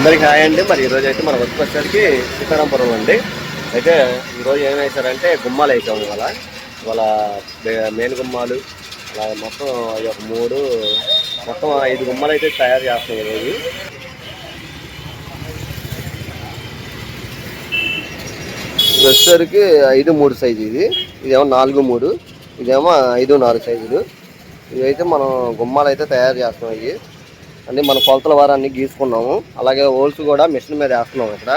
అందరికి హాయ్ అండి. మరి ఈరోజు అయితే మనం వచ్చేసరికి సీతారాంపురం అండి. అయితే ఈరోజు ఏం వేశారంటే గుమ్మాలు వేసాము ఇవాళ. ఇవాళ మెయిన్ మేలు గుమ్మాలు అలా మొత్తం ఒక మూడు మొత్తం ఐదు గుమ్మాలు అయితే తయారు చేస్తాం ఈరోజు. ఇది వచ్చేసరికి ఐదు మూడు సైజు ఇది. ఇదేమో నాలుగు మూడు ఇదేమో ఐదు నాలుగు సైజులు. ఇవైతే మనం గుమ్మాలు అయితే తయారు చేస్తున్నాం ఇవి అన్ని మన కొలతల వారాన్ని గీసుకున్నాము. అలాగే హోల్స్ కూడా మిషన్ మీద వేస్తున్నాం ఇక్కడ.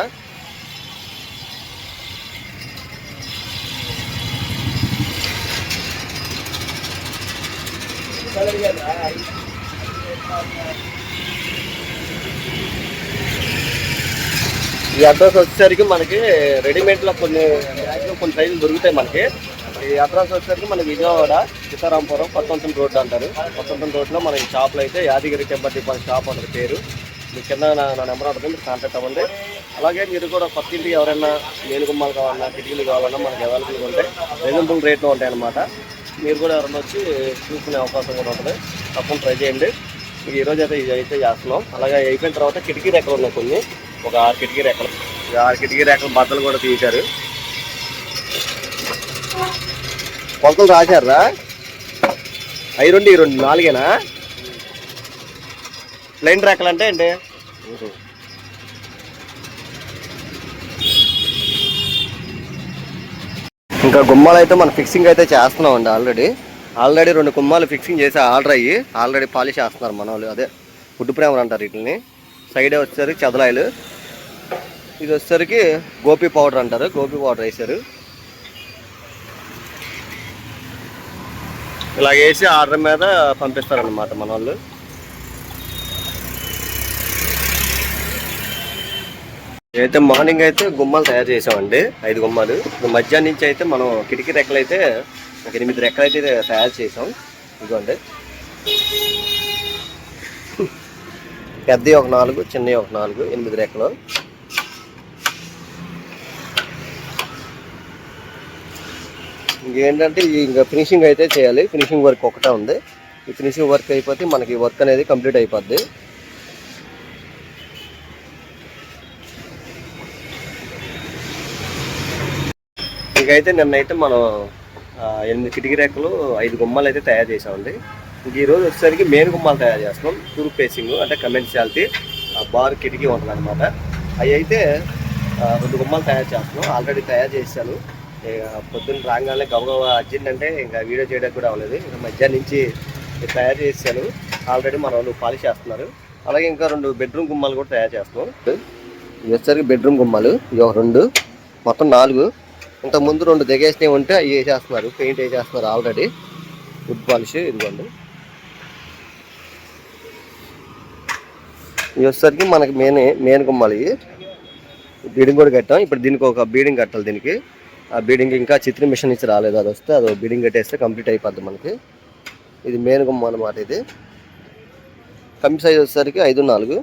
ఈ అడ్రస్ వచ్చేసరికి మనకి రెడీమేడ్లో కొన్ని కొన్ని సైజులు దొరుకుతాయి మనకి. ఈ అడ్రస్ వచ్చేసరికి మనకి విజయవాడ సీతారాంపురం కొత్తంతం రోడ్ అంటారు. కొత్తంతం రోడ్లో మనకి షాప్లో అయితే యాదగిరి టెంపర్ డిపాన్ షాప్ ఉంటుంది పేరు. మీ కింద నా నా నెంబర్ ఉంటుంది మీరు కాంటాక్ట్ అవ్వండి. అలాగే మీరు కూడా కొత్త ఇంటికి ఎవరైనా మేలు కావాలన్నా కిటికీలు కావాలన్నా మనకి అవైలబుల్గా ఉంటాయి రీజనబుల్ రేట్లో ఉంటాయి అన్నమాట మీరు కూడా ఎవరైనా వచ్చి చూసుకునే అవకాశం కూడా ఉంటుంది. తప్పకుండా ట్రై చేయండి. ఈ ఈరోజు అయితే ఇది అయితే చేస్తున్నాం. అలాగే అయిపోయిన తర్వాత కిటికీ రెక్కలు ఉన్నాయి కొన్ని. ఒక ఆరు కిటికీ రెక్కలు ఆరు కిటికీ రెక్కలు బద్దలు కూడా తీశారు. కొలతలు రాశారా? అవి రెండు ఈ రెండు నాలుగేనా? లైన్ రెక్కలు అంటే ఏంటి? ఇంకా గుమ్మాలు అయితే మనం ఫిక్సింగ్ అయితే చేస్తున్నాం అండి ఆల్రెడీ ఆల్రెడీ రెండు గుమ్మాలు ఫిక్సింగ్ చేసి ఆర్డర్ అయ్యి ఆల్రెడీ పాలిష్ చేస్తున్నారు మన వాళ్ళు. అదే ఫుడ్ ప్రేమర్ అంటారు వీటిని. సైడ్ వచ్చేసరికి చదలాయిలు. ఇది వచ్చేసరికి గోపి పౌడర్ అంటారు. గోపి పౌడర్ వేసారు ఇలా వేసి ఆర్డర్ మీద పంపిస్తారనమాట మన వాళ్ళు. అయితే మార్నింగ్ అయితే గుమ్మాలు తయారు చేసామండి ఐదు గుమ్మాలు. మధ్యాహ్నం నుంచి అయితే మనం కిటికీ రెక్కలు అయితే ఒక ఎనిమిది రెక్కలు అయితే తయారు చేసాం. ఇదిగోండి. పెద్దవి ఒక నాలుగు చిన్నవి ఒక నాలుగు ఎనిమిది రెక్కలు. ఇంకేంటంటే ఇంకా ఫినిషింగ్ అయితే చేయాలి. ఫినిషింగ్ వర్క్ ఒకటే ఉంది. ఈ ఫినిషింగ్ వర్క్ అయిపోతే మనకి వర్క్ అనేది కంప్లీట్ అయిపోద్ది. ఇంకైతే నిన్నైతే మనం ఎనిమిది కిటికీ రేఖలు ఐదు గుమ్మాలు అయితే తయారు చేసామండి ఇంక ఈరోజు వచ్చేసరికి మెయిన్ గుమ్మాలు తయారు చేస్తున్నాం. టూర్ ఫేసింగ్ అంటే కమెన్షియాలిటీ బార్ కిటికీ ఉంటుంది అనమాట అవి అయితే రెండు గుమ్మాలు తయారు చేస్తున్నాం. ఆల్రెడీ తయారు చేశాను. పొద్దున్న రాగానే గబగబా అర్జెంట్ అంటే ఇంకా వీడియో చేయడానికి కూడా అవ్వలేదు. ఇంకా మధ్యాహ్నం నుంచి తయారు చేశాను. ఆల్రెడీ మన వాళ్ళు పాలిష్ చేస్తున్నారు. అలాగే ఇంకా రెండు బెడ్రూమ్ గుమ్మాలు కూడా తయారు చేస్తున్నాం. ఇవి వచ్చేసరికి బెడ్రూమ్ గుమ్మాలు. ఇవి ఒక రెండు మొత్తం నాలుగు. ఇంతకుముందు రెండు దిగేసినవి ఉంటే అవి వేసేస్తున్నారు. పెయింట్ వేసేస్తున్నారు ఆల్రెడీ వుడ్ పాలిష్ ఇదిగోండి. ఇవి వచ్చేసరికి మనకి మెయిన్ మెయిన్ గుమ్మాలు ఇవి. బీడింగ్ కూడా కట్టాం. ఇప్పుడు దీనికి ఒక బీడింగ్ కట్టాలి దీనికి. ఆ బీడింగ్ ఇంకా చిత్ర మిషన్ నుంచి రాలేదు. అది వస్తే అది బీడింగ్ కట్టేస్తే కంప్లీట్ అయిపోద్ది మనకి. ఇది మెయిన్ గుమ్మ అనమాట ఇది. కమ్మి సైజ్ వచ్చేసరికి ఐదు నాలుగు.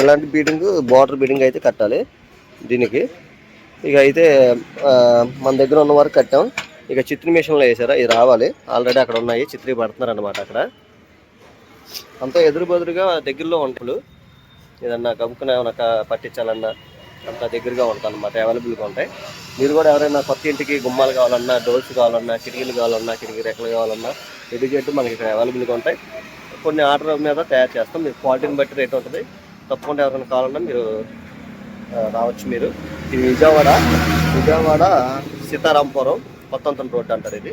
ఇలాంటి బీడింగ్ బార్డర్ బీడింగ్ అయితే కట్టాలి దీనికి. ఇక అయితే మన దగ్గర ఉన్న వరకు కట్టాం. ఇక చిత్రి మిషన్లో వేసారా? ఇది రావాలి. ఆల్రెడీ అక్కడ ఉన్నాయి. చిత్రి పడుతున్నారు అనమాట అక్కడ. అంతా ఎదురు బదురుగా దగ్గరలో ఉంటాడు ఏదన్నా గమ్ముకున్నా ఏమన్నా పట్టించాలన్నా అంత దగ్గరగా ఉంటుంది అవైలబుల్గా ఉంటాయి. మీరు కూడా ఎవరైనా కొత్త ఇంటికి గుమ్మాలు కావాలన్నా డోర్స్ కావాలన్నా కిటికీలు కావాలన్నా కిటికీ రెక్కలు కావాలన్నా ఎడ్యుకేట్ మనకి ఇక్కడ అవైలబుల్గా ఉంటాయి. కొన్ని ఆర్డర్ మీద తయారు చేస్తాం మీకు క్వాలిటీని బట్టి రేట్ ఉంటుంది. తప్పకుండా ఎవరైనా కావాలన్నా మీరు రావచ్చు మీరు. ఇది విజయవాడ విజయవాడ సీతారాంపురం కొత్తంతం రోడ్ అంటారు ఇది.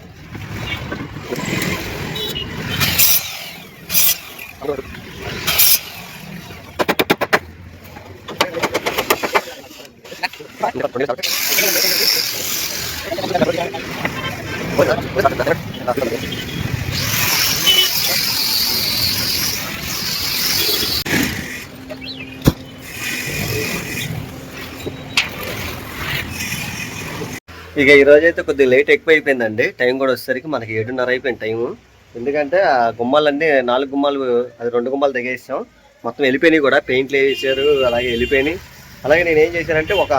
ఇక ఈ అయితే కొద్దిగా లేట్ ఎక్కువ అయిపోయిందండి టైం కూడా వచ్చేసరికి మనకి ఏడున్నర అయిపోయింది టైము ఎందుకంటే ఆ గుమ్మాలన్నీ నాలుగు గుమ్మాలు అది రెండు గుమ్మాలు తెగేసాం. మొత్తం వెళ్ళిపోయినాయి కూడా. పెయింట్లు వేసారు అలాగే వెళ్ళిపోయినాయి. అలాగే నేను ఏం చేశానంటే ఒక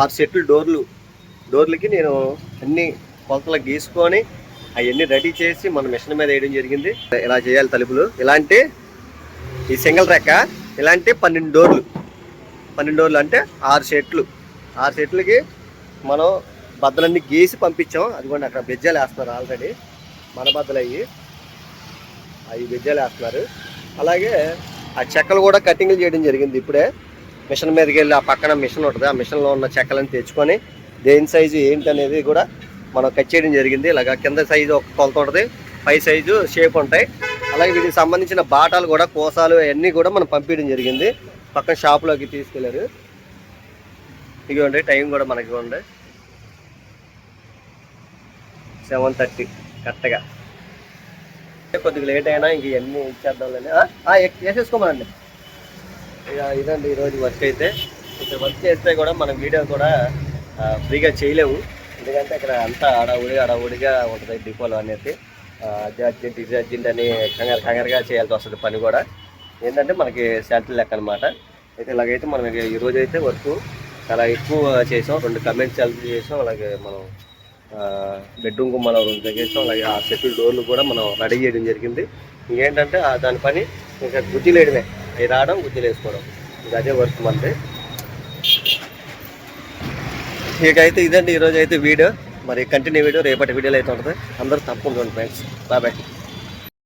ఆరు సెట్లు డోర్లు డోర్లకి నేను అన్ని కొలతలు గీసుకొని అవన్నీ రెడీ చేసి మన మిషన్ మీద వేయడం జరిగింది. ఇలా చేయాలి తలుపులు? ఇలాంటి ఈ సింగిల్ రెక్క ఇలాంటి పన్నెండు డోర్లు. పన్నెండు డోర్లు అంటే ఆరు సెట్లు. ఆరు సెట్లకి మనం బద్దలన్నీ గీసి పంపించాం. అదిగోండి అక్కడ బెజ్జాలు వేస్తున్నారు ఆల్రెడీ. మన బద్దలు అవి అవి బెజ్జాలు వేస్తున్నారు. అలాగే ఆ చెక్కలు కూడా కటింగ్లు చేయడం జరిగింది ఇప్పుడే. మిషన్ మీదకి వెళ్ళి ఆ పక్కన మిషన్ ఉంటుంది. ఆ మిషన్లో ఉన్న చెక్కలను తెచ్చుకొని దేని సైజు ఏంటి అనేది కూడా మనం కట్ చేయడం జరిగింది. ఇలాగ కింద సైజు ఒక కొలత ఉంటుంది. పై సైజు షేప్ ఉంటాయి. అలాగే వీటికి సంబంధించిన బాటాలు కూడా కోసాలు అవన్నీ కూడా మనం పంపించడం జరిగింది. పక్కన షాప్లోకి తీసుకెళ్ళారు ఇదిగోండి టైం కూడా మనకి ఉంది సెవెన్ థర్టీ కరెక్ట్గా కొద్దిగా లేట్ అయినా ఇంక ఇవన్నీ ఇచ్చేద్దాంలేండి ఆ, వేసేసుకోమనండి. ఇదండి ఈరోజు వర్క్ అయితే. ఇక్కడ వర్క్ చేస్తే కూడా మనం వీడియో కూడా ఫ్రీగా చేయలేము ఎందుకంటే ఇక్కడ అంతా అడవుడి అడవుడిగా ఉంటుంది డిపోలో అనేది. అది అర్జెంట్ ఇది అర్జెంట్ అని కంగారు కంగారుగా చేయాల్సి వస్తుంది పని కూడా. ఏంటంటే మనకి శాంతి లెక్క అనమాట అయితే ఇలాగైతే మనం ఈరోజు అయితే వర్క్ చాలా ఎక్కువ చేసాం. రెండు కమెంట్స్ సెల్ఫీ చేసాం. అలాగే మనం బెడ్రూమ్ గుమ్మలో రెండు తగ్గేసాం అలాగే ఆ సెటిల్ డోర్లు కూడా మనం రెడీ చేయడం జరిగింది. ఇంకేంటంటే ఆ దాని పని ఇంకా గుజ్జులు అవి రావడం గుజ్జులు వేసుకోవడం అదే వర్క్ మనది ఇక అయితే ఇదండి ఈరోజు అయితే వీడియో. మరి కంటిన్యూ వీడియో రేపటి వీడియోలు అయితే ఉంటుంది. అందరూ తప్పకుండా ఫ్రెండ్స్. బాబాయ్